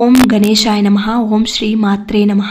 ఓం గణేశాయ నమ ఓం శ్రీ మాత్రే నమ.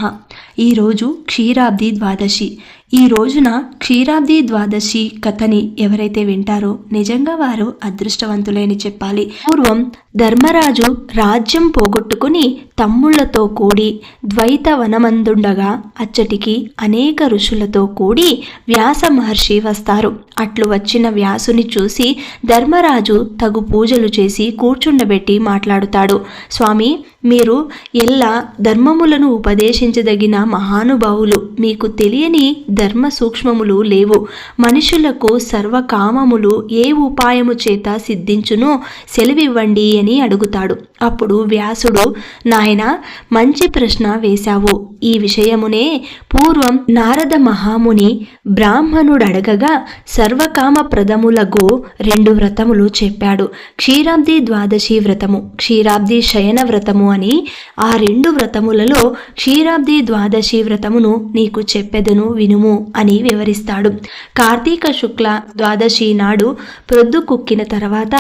ఈరోజు క్షీరాబ్ది ద్వాదశి. ఈ రోజున క్షీరాబ్ది ద్వాదశి కథని ఎవరైతే వింటారో నిజంగా వారు అదృష్టవంతులేని చెప్పాలి. పూర్వం ధర్మరాజు రాజ్యం పోగొట్టుకుని తమ్ముళ్ళతో కూడి ద్వైత వనమందుండగా అచ్చటికి అనేక ఋషులతో కూడి వ్యాస మహర్షి వస్తారు. అట్లు వచ్చిన వ్యాసుని చూసి ధర్మరాజు తగు పూజలు చేసి కూర్చుండబెట్టి మాట్లాడుతాడు. స్వామి మీరు ఎల్లా ధర్మములను ఉపదేశించదగిన మహానుభావులు మీకు తెలియని ధర్మ సూక్ష్మములు లేవు. మనుషులకు సర్వకామములు ఏ ఉపాయము చేత సిద్ధించునో సెలవివ్వండి అని అడుగుతాడు. అప్పుడు వ్యాసుడు నాయన మంచి ప్రశ్న వేశావు. ఈ విషయమునే పూర్వం నారద మహాముని బ్రాహ్మణుడడగగా సర్వకామ ప్రదములకు రెండు వ్రతములు చెప్పాడు. క్షీరాబ్ది ద్వాదశి వ్రతము క్షీరాబ్ది శయన వ్రతము అని ఆ రెండు వ్రతములలో క్షీరాబ్ది ద్వాదశి వ్రతమును నీకు చెప్పెదను వినుము అని వివరిస్తాడు. కార్తీక శుక్ల ద్వాదశి నాడు ప్రొద్దు కుక్కిన తర్వాత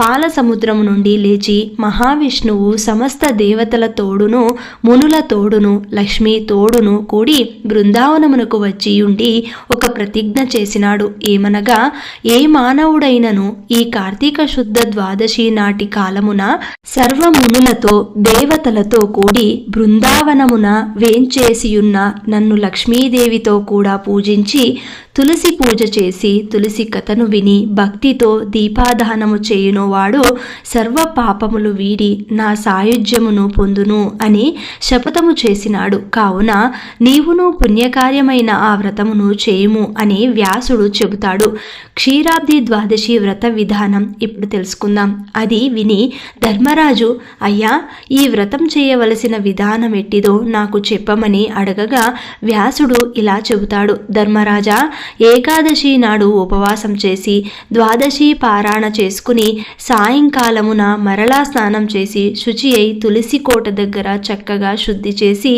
పాల సముద్రము నుండి లేచి మహావిష్ణువు సమస్త దేవతల తోడును మునుల తోడును లక్ష్మీ తోడును కూడి బృందావనమునకు వచ్చి ఉండి ఒక ప్రతిజ్ఞ చేసినాడు. ఏమనగా ఏ మానవుడైనను ఈ కార్తీక శుద్ధ ద్వాదశి నాటి కాలమున సర్వమునులతో దేవతలతో కూడి బృందావనమున చేసియున్న నన్ను లక్ష్మీదేవితో కూడా పూజించి తులసి పూజ చేసి తులసి కథను విని భక్తితో దీపాదానము చేయునోవాడు సర్వ పాపములు వీడి నా సాయుధ్యమును పొందును అని శపథము చేసినాడు. కావున నీవును పుణ్యకార్యమైన ఆ వ్రతమును చేయుము అని వ్యాసుడు చెబుతాడు. క్షీరాబ్ది ద్వాదశి వ్రత విధానం ఇప్పుడు తెలుసుకుందాం. అది విని ధర్మరాజు అయ్యా ఈ వ్రతం చేయవలసిన విధానం ఎట్టిదో నాకు చెప్పమని అని అడగగా వ్యాసుడు ఇలా చెబుతాడు ధర్మరాజా ఏకాదశి నాడు ఉపవాసం చేసి ద్వాదశి పారాయణ చేసుకుని సాయంకాలమున మరలా స్నానం చేసి శుచి అయి తులసి కోట దగ్గర చక్కగా శుద్ధి చేసి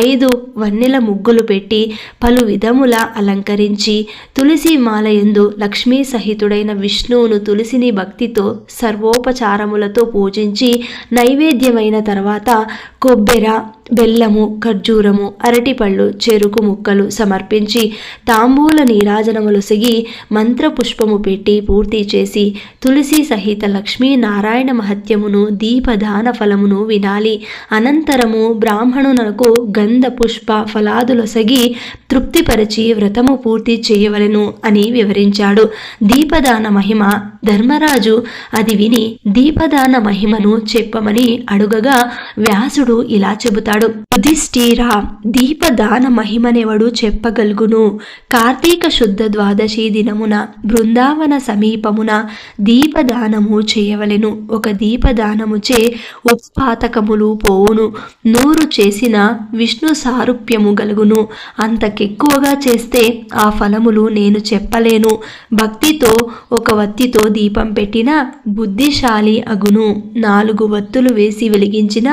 ఐదు వన్నెల ముగ్గులు పెట్టి పలు విధముల అలంకరించి తులసి మాలయందు లక్ష్మీ సహితుడైన విష్ణువును తులసిని భక్తితో సర్వోపచారములతో పూజించి నైవేద్యమైన తర్వాత కొబ్బెర బెల్లము ఖర్జూరము అరటిపళ్ళు చెరుకు ముక్కలు సమర్పించి తాంబూల నీరాజనములొసగి మంత్రపుష్పము పెట్టి పూర్తి చేసి తులసి సహిత లక్ష్మీనారాయణ మహత్యమును దీపదాన ఫలమును వినాలి. అనంతరము బ్రాహ్మణునకు గంధ పుష్ప ఫలాదులొసగి తృప్తిపరచి వ్రతము పూర్తి చేయవలెను అని వివరించాడు. దీపదాన మహిమ ధర్మరాజు అది విని దీపదాన మహిమను చెప్పమని అడుగగా వ్యాసుడు ఇలా చెబుతాడు. యుధిష్ఠిరా దీపదాన మహిమనెవడు చెప్పగలుగును? కార్తీక శుద్ధ ద్వాదశి దినమున బృందావన సమీపమున దీపదానము చేయవలెను. ఒక దీపదానముచే ఉత్పాతకములు పోవును. నూరు చేసిన విష్ణు సారూప్యము గలుగును. అంతకెక్కువగా చేస్తే ఆ ఫలములు నేను చెప్పలేను. భక్తితో ఒక వత్తితో దీపం పెట్టిన బుద్ధిశాలి అగును. నాలుగు వత్తులు వేసి వెలిగించిన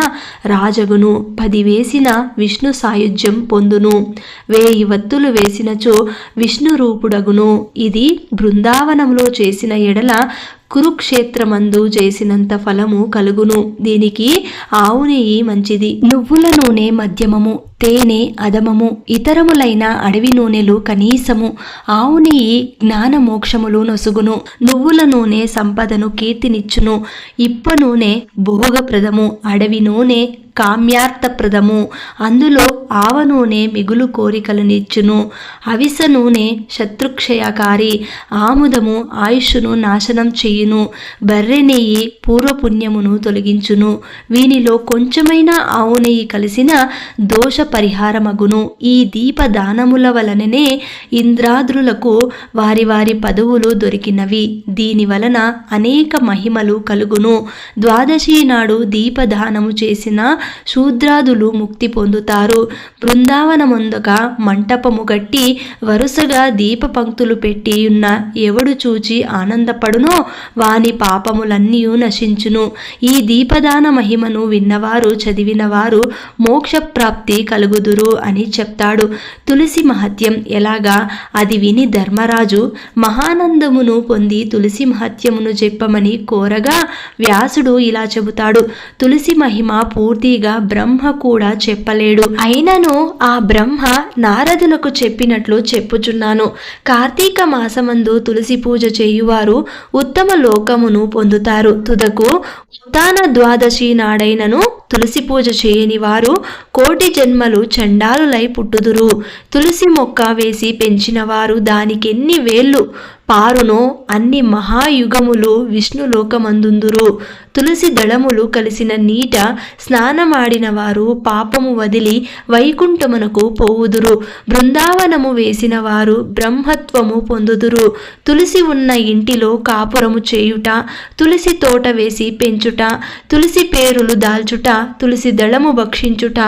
రాజగును. పది వేసిన విష్ణు సాయుధ్యం పొందును. వేయి వత్తులు వేసినచో విష్ణు రూపుడగును. ఇది బృందావనంలో చేసిన ఎడల కురుక్షేత్రమందు చేసినంత ఫలము కలుగును. దీనికి ఆవు నెయ్యి మంచిది. నువ్వుల నూనె మధ్యమము. తేనె అదమము ఇతరములైన అడవి నూనెలు కనీసము. ఆవు నెయ్యి జ్ఞాన మోక్షములు నొసుగును. నువ్వుల నూనె సంపదను కీర్తినిచ్చును. ఇప్ప నూనె భోగప్రదము. అడవి నూనె కామ్యార్థప్రదము. అందులో ఆవ నూనె మిగులు కోరికలనిచ్చును అవిస నూనె శత్రుక్షయకారి. ఆముదము ఆయుష్ను నాశనం చేయును. బర్రె నెయ్యి పూర్వపుణ్యమును తొలగించును. వీనిలో కొంచెమైన ఆవు నెయ్యి కలిసిన దోష పరిహారమగును. ఈ దీప దానముల వలననే ఇంద్రాద్రులకు వారి వారి పదవులు దొరికినవి. దీని వలన అనేక మహిమలు కలుగును. ద్వాదశి నాడు దీపదానము చేసిన శూద్రాదులు ముక్తి పొందుతారు. బృందావనముందుగా మంటపము గట్టి వరుసగా దీప పంక్తులు పెట్టి ఉన్న ఎవడు చూచి ఆనందపడునో వాని పాపములన్నీ నశించును. ఈ దీపదాన మహిమను విన్నవారు చదివినవారు మోక్షప్రాప్తి కలుగుదురు అని చెప్తాడు. తులసి మహత్యం ఎలాగా? అది విని ధర్మరాజు మహానందమును పొంది తులసి మహత్యమును చెప్పమని కోరగా? వ్యాసుడు ఇలా చెబుతాడు. తులసి మహిమ పూర్తిగా బ్రహ్మ కూడా చెప్పలేడు. అయినను ఆ బ్రహ్మ నారదునకు చెప్పినట్లు చెప్పుచున్నాను. కార్తీక మాసమందు తులసి పూజ చేయువారు ఉత్తమ లోకమును పొందుతారు. తుదకు ఉత్తాన ద్వాదశి నాడైనను తులసి పూజ చేయని వారు కోటి జన్మలు చండాలులై పుట్టుదురు. తులసి మొక్క వేసి పెంచిన వారు దానికెన్ని వేళ్ళు? పారునో అన్ని మహాయుగములు విష్ణులోకమందుందురు తులసి దళములు కలిసిన నీట స్నానమాడిన వారు పాపము వదిలి వైకుంఠమునకు పోవుదురు. బృందావనము వేసిన వారు బ్రహ్మత్వము పొందుదురు. తులసి ఉన్న ఇంటిలో కాపురము చేయుట తులసి తోట వేసి పెంచుట తులసి పేరులు దాల్చుట తులసి దళము భక్షించుట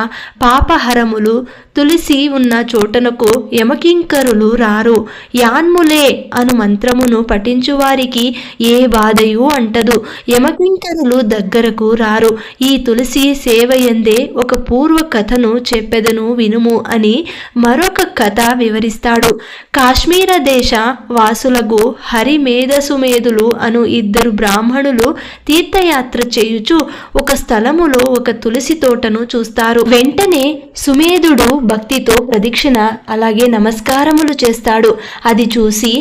పాపహరములు తులసి ఉన్న చోటనకు యమకింకరులు రారు. యాన్ములే అను మంత్రమును పఠించువారికి ఏ బాధయు అంటదు. యమకింకరులు దగ్గరకు రారు. ఈ తులసి సేవయందే ఒక పూర్వ కథను చెప్పెదను వినుము అని మరొక కథ వివరిస్తాడు. కాశ్మీర దేశ వాసులకు హరిమేధసుమేధులు అను ఇద్దరు బ్రాహ్మణులు తీర్థయాత్ర చేయుచు ఒక స్థలములో ఒక తులసి తోటను చూస్తారు. వెంటనే సుమేధుడు భక్తితో ప్రదక్షిణ అలాగే నమస్కారములు చేస్తాడు. అది చూసి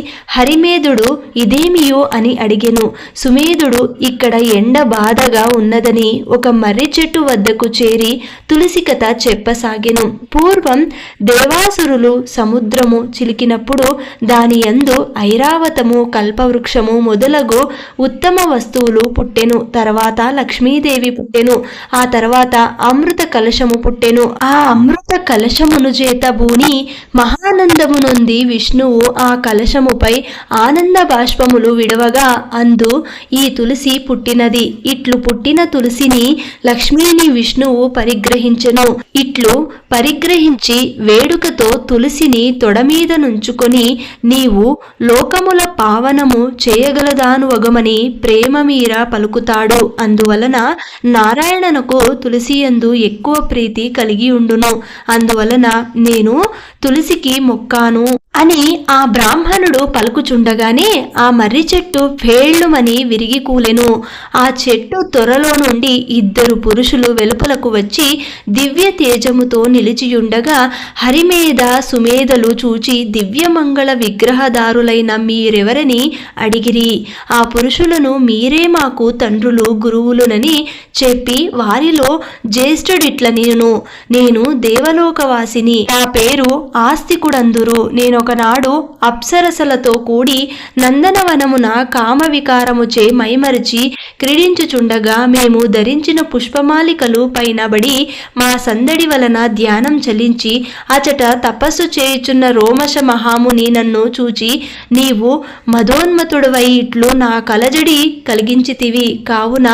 హరిమేధుడు ఇదేమియో అని అడిగెను. సుమేధుడు ఇక్కడ ఎండ బాధగా ఉన్నదని ఒక మర్రి చెట్టు వద్దకు చేరి తులసి కథ చెప్పసాగెను. పూర్వం దేవాసురులు సముద్రము చిలికినప్పుడు దాని యందు ఐరావతము కల్పవృక్షము మొదలగు ఉత్తమ వస్తువులు పుట్టెను. తర్వాత లక్ష్మీదేవి పుట్టెను. ఆ తర్వాత అమృత కలశము పుట్టెను. ఆ అమృత కలశమును చేత భూని మహానందమునుంది విష్ణువు ఆ కలశముపై ఆనంద బాష్పములు విడవగా అందు ఈ తులసి పుట్టినది. ఇట్లు పుట్టిన తులసిని లక్ష్మీని విష్ణువు పరిగ్రహించెను. ఇట్లు పరిగ్రహించి వేడుకతో తులసిని తొడమీద నుంచుకొని నీవు లోకముల పావనము చేయగలదాను వగమని ప్రేమ మీర పలుకుతాడు. అందువలన నారాయణనకు తులసి యందు ఎక్కువ ప్రీతి కలిగి ఉండును. అందువలన నేను తులసికి మొక్కాను. అని ఆ బ్రాహ్మణుడు పలుకుచుండగానే ఆ మర్రి చెట్టు ఫేళ్ళుమని విరిగి కూలెను. ఆ చెట్టు త్వరలో నుండి ఇద్దరు పురుషులు వెలుపలకు వచ్చి దివ్య తేజముతో నిలిచియుండగా హరిమేధ సుమేధలు చూచి దివ్యమంగళ విగ్రహదారులైన మీరెవరని అడిగిరి. ఆ పురుషులను మీరే మాకు తండ్రులు గురువులునని చెప్పి వారిలో జ్యేష్ఠుడిట్ల నేను నేను దేవలోకవాసిని. నా పేరు ఆస్తికుడందురు. నేను ఒకనాడు అప్సరసలతో కూడి నందనవనమున కామవికారముచే మైమరిచి క్రీడించుచుండగా మేము ధరించిన పుష్పమాలికలు పైనబడి మా సందడి వలన ధ్యానం చలించి అచట తపస్సు చేయుచున్న రోమశ మహాముని నన్ను చూచి నీవు మదోన్మతుడవై ఇట్లు నా కలజడి కలిగించితివి. కావున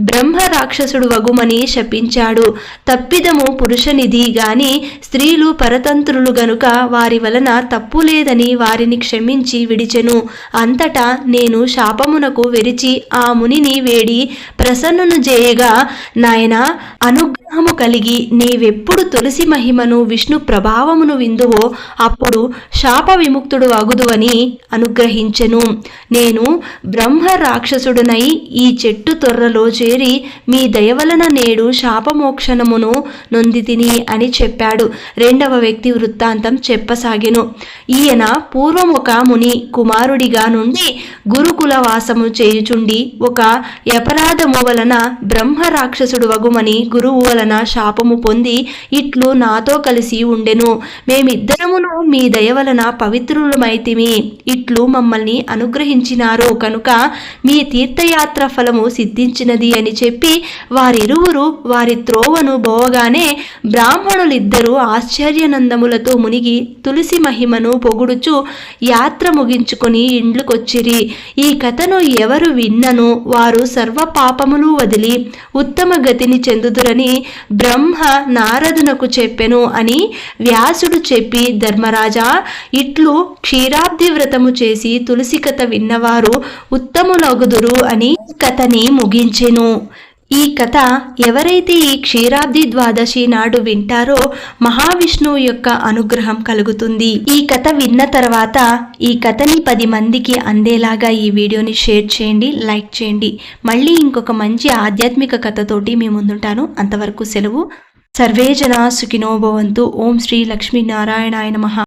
బ్రహ్మ రాక్షసుడు వగుమని శపించాడు. తప్పిదము పురుషనిధి గాని స్త్రీలు పరతంత్రులు గనుక వారి వలన తప్పు తప్పు లేదని వారిని క్షమించి విడిచెను. అంతటా నేను శాపమునకు వెరిచి ఆ మునిని వేడి ప్రసన్నును చేయగా నాయనా అనుగ్రహము కలిగి నీవెప్పుడు తులసి మహిమను విష్ణు ప్రభావమును విందువో అప్పుడు శాప విముక్తుడు అగుదువని అనుగ్రహించెను. నేను బ్రహ్మ రాక్షసుడునై ఈ చెట్టు తొర్రలో చేరి మీ దయవలన నేడు శాపమోక్షణమును నొందితిని అని చెప్పాడు. రెండవ వ్యక్తి వృత్తాంతం చెప్పసాగెను. ఈయన పూర్వం ఒక ముని కుమారుడిగా నుండి గురుకుల వాసము చేయుచుండి ఒక అపరాధము వలన బ్రహ్మ రాక్షసుడు వగుమని గురువు వలన శాపము పొంది ఇట్లు నాతో కలిసి ఉండెను. మేమిద్దరమును మీ దయ వలన పవిత్రులమైతిమి ఇట్లు మమ్మల్ని అనుగ్రహించినారు. కనుక మీ తీర్థయాత్ర ఫలము సిద్ధించినది అని చెప్పి వారిరువురు వారి త్రోవను బోవగానే బ్రాహ్మణులిద్దరూ ఆశ్చర్యనందములతో మునిగి తులసి మహిమను పొగుడుచు యాత్ర ముగించుకొని ఇండ్లుకొచ్చిరి. ఈ కథను ఎవరు విన్నను వారు సర్వ పాపములు వదిలి ఉత్తమ గతిని చెందుదురని బ్రహ్మ నారదునకు చెప్పెను అని వ్యాసుడు చెప్పి ధర్మరాజా ఇట్లు క్షీరాబ్ది వ్రతము చేసి తులసి కథ విన్నవారు ఉత్తములగుదురు అని కథని ముగించెను. ఈ కథ ఎవరైతే ఈ క్షీరాబ్ది ద్వాదశి నాడు వింటారో మహావిష్ణువు యొక్క అనుగ్రహం కలుగుతుంది. ఈ కథ విన్న తర్వాత ఈ కథని పది మందికి అందేలాగా ఈ వీడియోని షేర్ చేయండి లైక్ చేయండి. మళ్ళీ ఇంకొక మంచి ఆధ్యాత్మిక కథతోటి మీ ముందుంటాను. అంతవరకు సెలవు. సర్వేజన సుఖినోభవంతు సుఖినో భవంతు. ఓం శ్రీ లక్ష్మీనారాయణాయ మహా